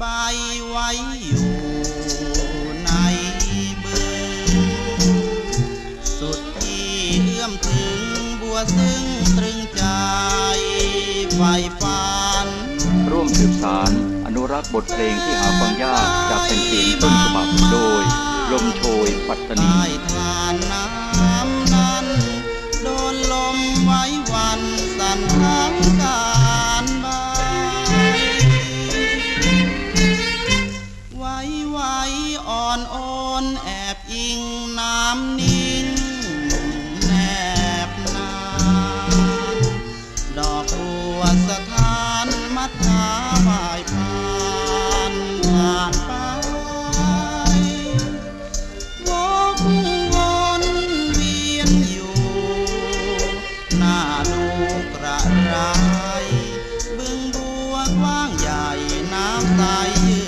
บทเร่วมสืบสาร อนุรักษ์บทเพลงที่หาฟังยากจากแผ่นเสีงต้นฉบับโดย ลมโชยปัตตานี นแอบอิงน้ำนิ่งแนบนานดอกบัวสถานมัทาบายผ่านผ่านไปวกวนเวียนอยู่หน้าดูกระไรบึงบัวกว้างใหญ่น้ำใสยื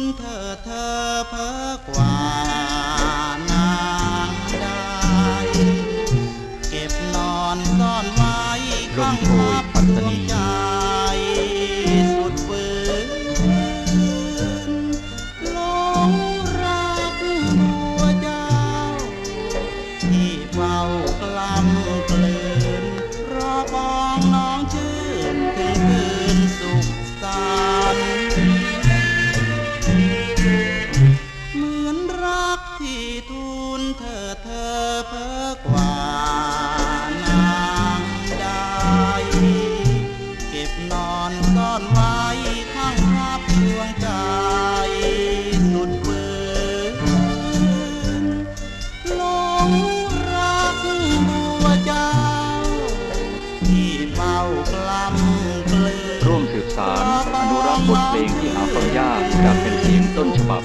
นเธอเธอเพ้อกว่านางได้ เก็บนอนซ่อนไว้ข้างพับ ร่วมสืบสารอนุรักษ์บทเพลงที่หาฟังยากจากเป็นเสียงต้นฉบับ